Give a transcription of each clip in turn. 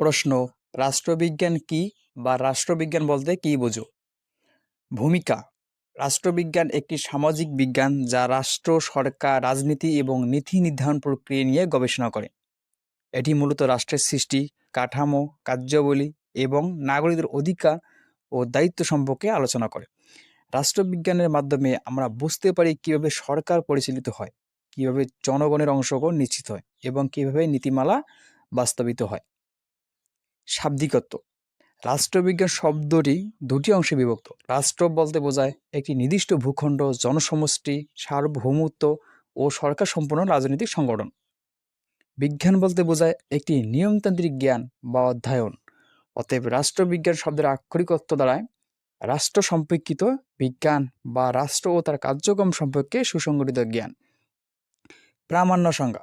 প্রশ্ন, রাষ্ট্রবিজ্ঞান কি বা রাষ্ট্রবিজ্ঞান বলতে কি বোঝো? ভূমিকা, রাষ্ট্রবিজ্ঞান একটি সামাজিক বিজ্ঞান যা রাষ্ট্র, সরকার, রাজনীতি এবং নীতি নির্ধারণ প্রক্রিয়া নিয়ে গবেষণা করে। এটি মূলত রাষ্ট্রের সৃষ্টি, কাঠামো, কার্যাবলী এবং নাগরিকদের অধিকার ও দায়িত্ব সম্পর্কে আলোচনা করে। রাষ্ট্রবিজ্ঞানের মাধ্যমে আমরা বুঝতে পারি কীভাবে সরকার পরিচালিত হয়, কীভাবে জনগণের অংশগ্রহণ নিশ্চিত হয় এবং কীভাবে নীতিমালা বাস্তবিত হয়। শাব্দিকত্ব। রাষ্ট্রবিজ্ঞান শব্দটি দুটি অংশে বিভক্ত। রাষ্ট্র বলতে বোঝায় একটি নির্দিষ্ট ভূখণ্ড, জনসমষ্টি, সার্বভৌমত্ব ও সরকার সম্পন্ন রাজনৈতিক সংগঠন। বিজ্ঞান বলতে বোঝায় একটি নিয়মতান্ত্রিক জ্ঞান বা অধ্যয়ন। অতএব রাষ্ট্রবিজ্ঞান শব্দের আক্ষরিক অর্থ দ্বারায় রাষ্ট্র সম্পর্কিত বিজ্ঞান বা রাষ্ট্র ও তার কার্যক্রম সম্পর্কে সুসংগঠিত জ্ঞান। প্রামাণ্য সংজ্ঞা।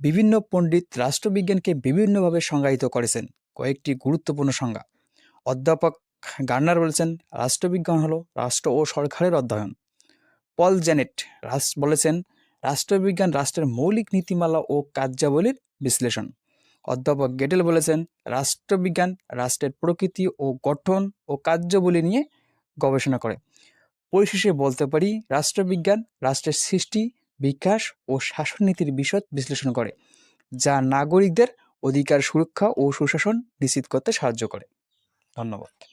বিভিন্ন পণ্ডিত রাষ্ট্রবিজ্ঞানকে বিভিন্নভাবে সংজ্ঞায়িত করেছেন। কয়েকটি গুরুত্বপূর্ণ সংজ্ঞা। অধ্যাপক গার্নার বলেছেন, রাষ্ট্রবিজ্ঞান হলো রাষ্ট্র ও সরকারের অধ্যয়ন। পল জেনেট রাস বলেছেন, রাষ্ট্রবিজ্ঞান রাষ্ট্রের মৌলিক নীতিমালা ও কার্যাবলীর বিশ্লেষণ। অধ্যাপক গেটেল বলেছেন, রাষ্ট্রবিজ্ঞান রাষ্ট্রের প্রকৃতি ও গঠন ও কার্যাবলী নিয়ে গবেষণা করে। পরিশেষে বলতে পারি, রাষ্ট্রবিজ্ঞান রাষ্ট্রের সৃষ্টি, বিকাশ ও শাসননীতির বিশদ বিশ্লেষণ করে, যা নাগরিকদের অধিকার সুরক্ষা ও সুশাসন নিশ্চিত করতে সাহায্য করে। ধন্যবাদ।